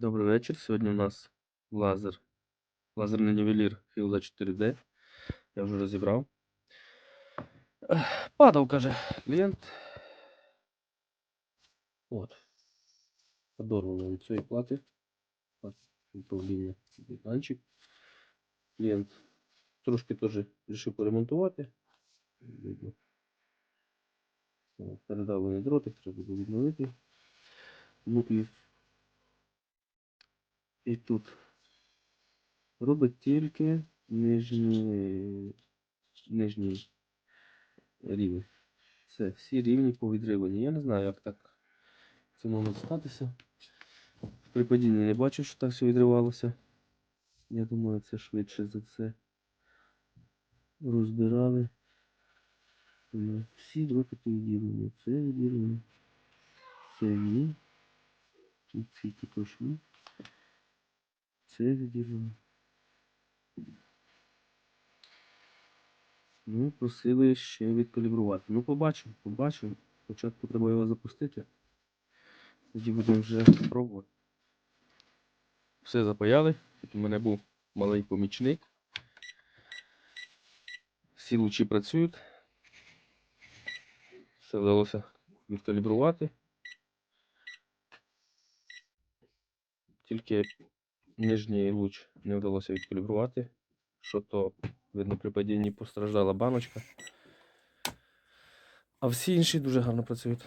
Добрий вечір. Сьогодні у нас лазер. Лазерний нівелір Філда 4D. Я вже розібрав. Ех, Падав, каже клієнт. От. Подорвано від цієї плати. От, Управління екранчик. Клієнт трошки теж вирішив поремонтувати. Видно. От, Передавлений дротик, треба буде відновити. Ну і тут робить тільки нижній, нижній рівень. Все, всі рівні повідривані. Я не знаю, як так це могло статися. При падінні не бачу, що так все відривалося. Я думаю, це швидше за це розбирали. Всі дротики відірвані. Це відірвано. Це ні. Ці також ні. Це. Ну, просили ще відкалібрувати. Ну, побачимо, побачимо. Спочатку треба його запустити. Тоді будемо вже пробувати. Все запаяли. Тут У мене був малий помічник. Всі лучі працюють. Все вдалося відкалібрувати. Тільки нижній луч не вдалося відкалібрувати. Що то, видно, при падінні постраждала баночка. А всі інші дуже гарно працюють.